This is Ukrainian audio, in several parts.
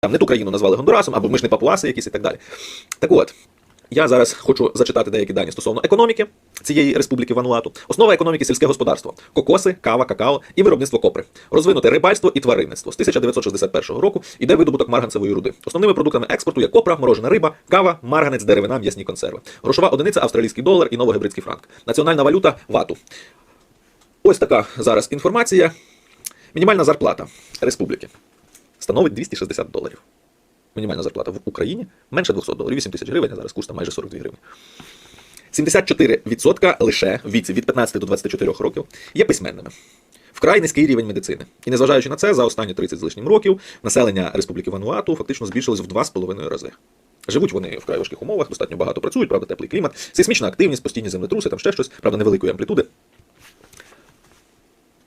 там не ту країну назвали Гондурасом, або ми ж не папуаси якісь і так далі. Так от, я зараз хочу зачитати деякі дані стосовно економіки цієї республіки Вануату. Основа економіки сільське господарство: кокоси, кава, какао і виробництво копри. Розвинуте рибальство і тваринництво. З 1961 року іде видобуток марганцевої руди. Основними продуктами експорту є копра, морожена риба, кава, марганець, деревина, м'ясні консерви. Грошова одиниця австралійський долар і новогибридський франк. Національна валюта вату. Ось така зараз інформація. Мінімальна зарплата республіки становить 260 доларів. Мінімальна зарплата в Україні менше 200 доларів, 8 тисяч гривень, а зараз курс там майже 42 гривні. 74% лише в від 15 до 24 років є письменними. Вкрай низький рівень медицини. І незважаючи на це, за останні 30 з лишнім років населення Республіки Вануату фактично збільшилось в 2,5 рази. Живуть вони в край важких умовах, достатньо багато працюють, правда, теплий клімат, сейсмічна активність, постійні землетруси, там ще щось, правда, невеликої амплітуди.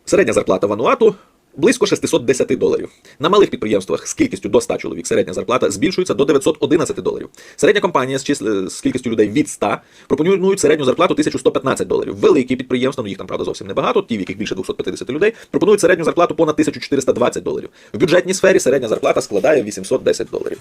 Середня зарплата Вануату близько 610 доларів. На малих підприємствах з кількістю до 100 чоловік середня зарплата збільшується до 911 доларів. Середня компанія з, чис- з кількістю людей від 100 пропонують середню зарплату 1115 доларів. Великі підприємства, ну їх там правда зовсім небагато, ті, в яких більше 250 людей, пропонують середню зарплату понад 1420 доларів. В бюджетній сфері середня зарплата складає 810 доларів.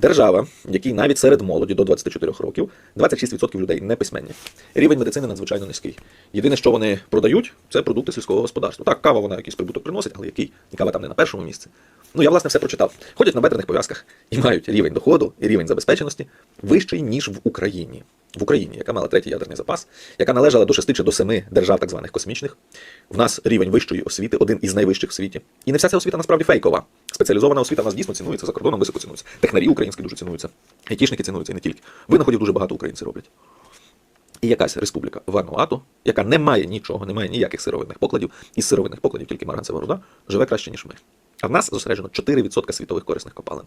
Держава, в якій навіть серед молоді до 24 років 26% людей не письменні. Рівень медицини надзвичайно низький. Єдине, що вони продають, це продукти сільського господарства. Так, кава вона якийсь прибуток приносить, але який? І кава там не на першому місці. Ну, я власне все прочитав. Ходять на бедрених пов'язках і мають рівень доходу і рівень забезпеченості вищий, ніж в Україні. В Україні, яка мала третій ядерний запас, яка належала до шести чи до семи держав так званих космічних. В нас рівень вищої освіти, один із найвищих в світі. І не вся ця освіта насправді фейкова. Спеціалізована освіта в нас дійсно цінується, за кордоном високо цінується. Технарі українські дуже цінуються, айтішники цінуються і не тільки. Винаходів дуже багато українці роблять. І якась республіка Вануату, яка не має нічого, не має ніяких сировинних покладів, із сировинних покладів тільки марганцева руда, живе краще, ніж ми. А в нас зосереджено 4% світових корисних копалин.